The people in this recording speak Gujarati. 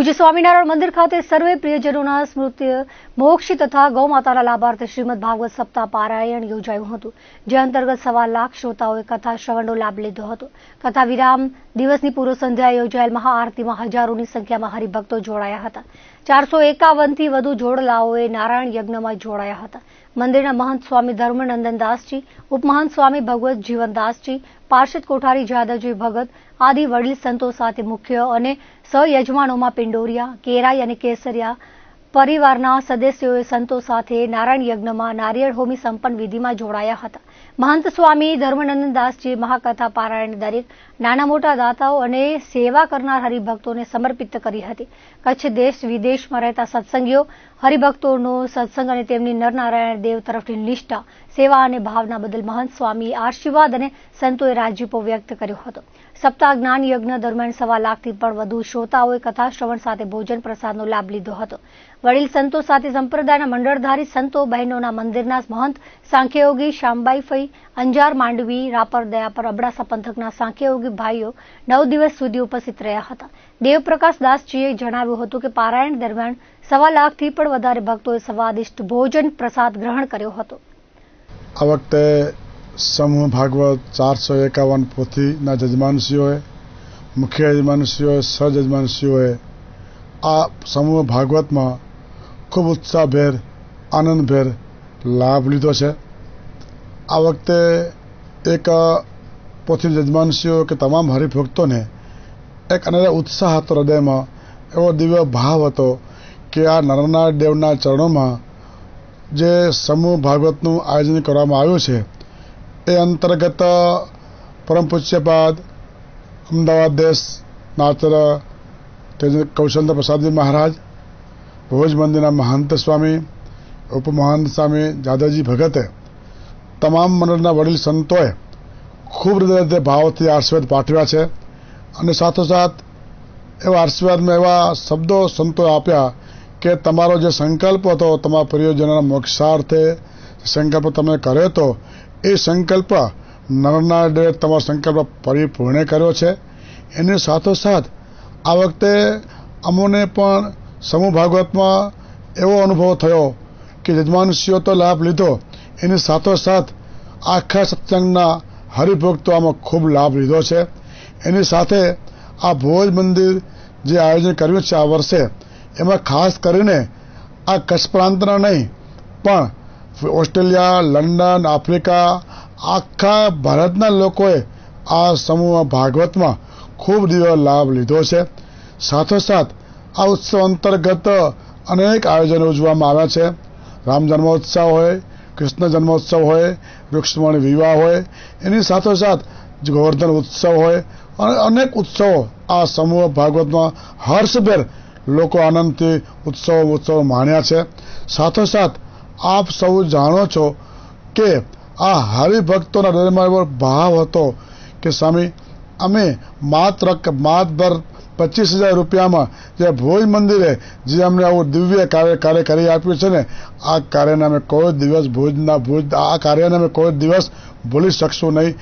ભુજ સ્વામિનારાયણ મંદિર ખાતે સર્વે પ્રિયજનોના સ્મૃતિ, મોક્ષ તથા ગૌમાતાના લાભાર્થે શ્રીમદ ભાગવત સપ્તાહ પારાયણ યોજાયું હતું, જે અંતર્ગત સવા લાખ શ્રોતાઓએ કથા શ્રવણનો લાભ લીધો હતો. કથા વિરામ દિવસની પૂર્વ સંધ્યાએ યોજાયેલ મહાઆરતીમાં હજારોની સંખ્યામાં હરિભક્તો જોડાયા હતા. ચારસો એકાવનથી વધુ જોડલાઓએ નારાયણ યજ્ઞમાં જોડાયા હતા. મંદિરના મહંત સ્વામી ધર્મનંદનદાસજી, ઉપમહંત સ્વામી ભગવત જીવનદાસજી, પાર્ષદ કોઠારી જાદવજી ભગત, આદિ વડીલ સંતો સાથે મુખ્ય અને સહયજમાનોમાં પિંડોરિયા, કેરાઈ અને કેસરિયા પરિવારના સદસ્યોએ સંતો સાથે નારાયણ યજ્ઞમાં નારિયેળ હોમી સંપન્ન વિધિમાં જોડાયા હતા. મહંત સ્વામી ધર્મનંદનદાસજી મહાકથા પારાયણ દરેક નાના મોટા દાતાઓ અને સેવા કરનાર હરિભક્તોને સમર્પિત કરી હતી. કચ્છ દેશ વિદેશમાં રહેતા સત્સંગીઓ હરિભક્તોનો સત્સંગ અને તેમની નરનારાયણ દેવ તરફની નિષ્ઠા સેવા અને ભાવના બદલ મહંત સ્વામી આશીર્વાદ અને સંતોએ રાજીપો વ્યક્ત કર્યો હતો. સપ્તાહ જ્ઞાન યજ્ઞ દરમિયાન સવા લાખથી પણ વધુ શ્રોતાઓએ કથા શ્રવણ સાથે ભોજન પ્રસાદનો લાભ લીધો હતો. વડીલ સંતો સાથે સંપ્રદાયના મંડળધારી સંતો, બહેનોના મંદિરના મહંત સાંખ્યયોગી શામબાઈ ફઈ, અંજાર માંડવી, રાપર દયાપર, અબડાસા પંથકના સાંખ્યયોગી ભાઈઓ નવ દિવસ સુધી ઉપસ્થિત રહ્યા હતા. દેવપ્રકાશ દાસજીએ જણાવ્યું હતું કે પારાયણ દરમિયાન સવા લાખથી પણ વધારે ભક્તોએ સ્વાદિષ્ટ ભોજન પ્રસાદ ગ્રહણ કર્યો હતો. આ વખતે સમૂહ ભાગવત ચારસો એકાવન પોથીના યજમાનશ્રીઓએ મુખ્ય યજમાનશ્રીઓએ સહજજમાનશ્રીઓએ આ સમૂહ ભાગવતમાં ખૂબ ઉત્સાહભેર, આનંદભેર લાભ લીધો છે. આ વખતે એક પોથી યજમાનશ્રીઓ કે તમામ હરિભક્તોને એક અનેરા ઉત્સાહ હતો હૃદયમાં, એવો દિવ્ય ભાવ હતો કે આ નરનારાયણ દેવના ચરણોમાં જે સમૂહ ભાગવતનું આયોજન કરવામાં આવ્યું છે, એ અંતર્ગત પરમ પૂજ્યપાદ, અમદાવાદ દેશના આચાર્ય કૌશલન્દ્ર પ્રસાદજી મહારાજ ભોજ મંદિરના મહંત સ્વામી, ઉપમહંત સ્વામી, જાદવજી ભગતે, તમામ મંડળના વડીલ સંતોએ ખૂબ હૃદય ભાવથી આશીર્વાદ પાઠવ્યા છે અને સાથોસાથ એવા આશીર્વાદમાં એવા શબ્દો સંતોએ આપ્યા કે તમારો જે સંકલ્પ હતો, તમારા પરિયોજનાના મોક્ષાર્થે સંકલ્પ તમે કર્યો હતો, એ સંકલ્પ નરનારાયણ તમારો સંકલ્પ પરિપૂર્ણ કર્યો છે. એની સાથોસાથ આ વખતે અમોને પણ સમૂહ ભાગવતમાં એવો અનુભવ થયો કે યજમાનશ્રીઓ તો લાભ લીધો. એની સાથોસાથ આખા સત્સંગના હરિભક્તો આમાં ખૂબ લાભ લીધો છે. એની સાથે આ ભોજ મંદિર જે આયોજન કર્યું છે આ વર્ષે એમાં ખાસ કરીને આ કચ્છ પ્રાંતના નહીં, પણ ઓસ્ટ્રેલિયા, લંડન, આફ્રિકા, આખા ભારતના લોકોએ આ સમૂહ ભાગવતમાં ખૂબ દિવ્ય લાભ લીધો છે. સાથોસાથ આ ઉત્સવ અંતર્ગત અનેક આયોજનો ઉજવવામાં આવ્યા છે. રામ જન્મોત્સવ હોય, કૃષ્ણ જન્મોત્સવ હોય વૃક્ષમણ વિવાહ હોય, એની સાથોસાથ ગોવર્ધન ઉત્સવ હોય, અને અનેક ઉત્સવો આ સમૂહ ભાગવતમાં હર્ષભેર લોકો આનંદથી ઉત્સવ ઉત્સવ માણ્યા છે. સાથોસાથ, આપ સૌ જાણો છો કે આ હરિભક્તોના હૃદયમાં એવો ભાવ હતો કે સ્વામી, અમે માત્ર માતભર પચીસ હજાર રૂપિયામાં જે ભોજ મંદિરે જે અમને આવું દિવ્ય કાર્ય કાર્ય કરી આપ્યું છે ને, આ કાર્યને અમે કોઈ દિવસ ભોજના, ભોજ, આ કાર્યને અમે કોઈ દિવસ ભૂલી શકશું નહીં.